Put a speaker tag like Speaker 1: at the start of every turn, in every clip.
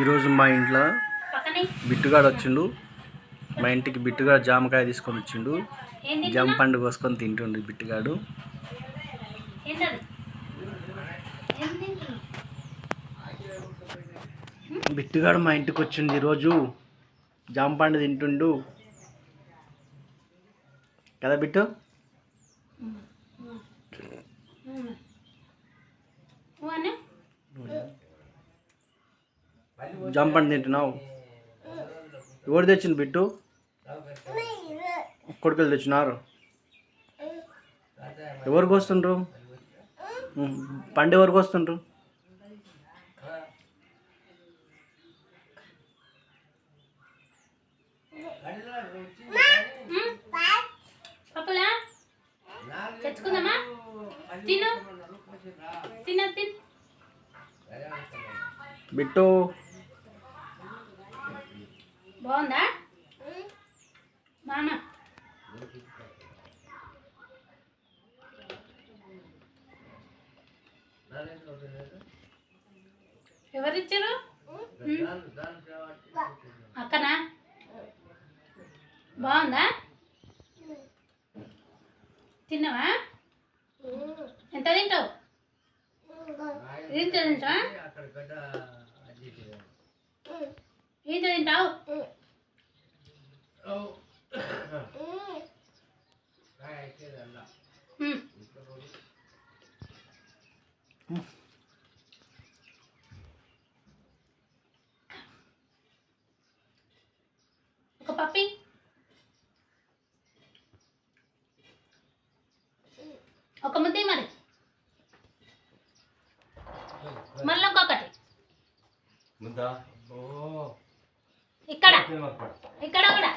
Speaker 1: ఈరోజు మా ఇంట్లో బిట్టుగాడు వచ్చిండు. మా ఇంటికి బిట్టుగాడు జామకాయ తీసుకొని వచ్చిండు. జామ పండు కోసుకొని తింటుండు బిట్టుగాడు. బిట్టుగాడు మా ఇంటికి వచ్చిండు ఈరోజు. జామ పండు తింటుండు. కదా బిట్టు? జామ పండు తింటున్నావు? ఎవరు తెచ్చిండు బిట్టు? కొడుకులు తెచ్చినారు. ఎవరు కోస్తుండ్రు? ఉమ్, పండు ఎవరు కోస్తుండ్రు?
Speaker 2: పప్పులా? తెచ్చుకుందామా? తిను. తిన తిన్.
Speaker 1: బిట్టు
Speaker 2: బాగుందా? మామ. ఎవరిచ్చారు. అక్కనా? బాగుందా? తిన్నావా? ఎంత తింటావు? ఇంత తింటావా? ఇంత తింటావు ఉమ్. ఒక పప్పి ఒక ముద్ద మరి మళ్ళీ ఇంకొకటి ఇక్కడ. ఇక్కడ కూడా.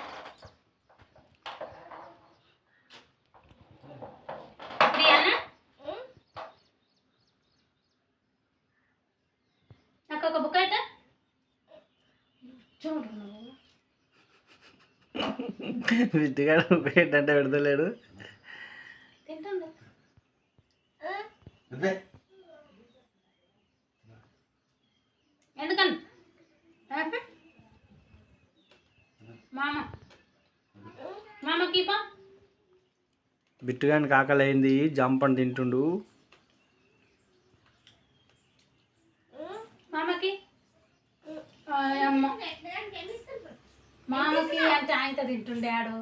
Speaker 2: నాకు ఒక బుక్ అయితే.
Speaker 1: బిట్టుగాడు ఏంటంటే పెడతలేడు
Speaker 2: తింటుంది? మామకి పా
Speaker 1: బిట్టుగానికి ఆకలి అయింది జామ పండు తింటుండు
Speaker 2: మామకి అంటే తింటుండే ఆడు.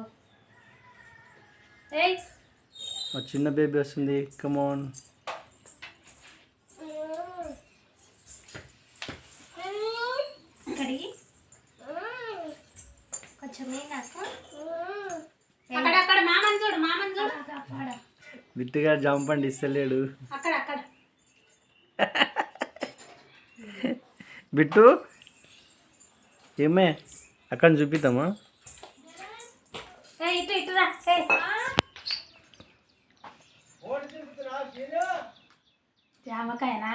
Speaker 1: మా చిన్న బేబీ వస్తుంది కమోన్
Speaker 2: కొంచెం నాకు అక్కడ అక్కడ మామని చూడు మామని చూడు అక్కడ
Speaker 1: బిట్టుగాడు జామ పండు ఇస్తలేడు. బిట్టు ఏమే? అక్కడ చూపిద్దామా?
Speaker 2: జామకాయనా?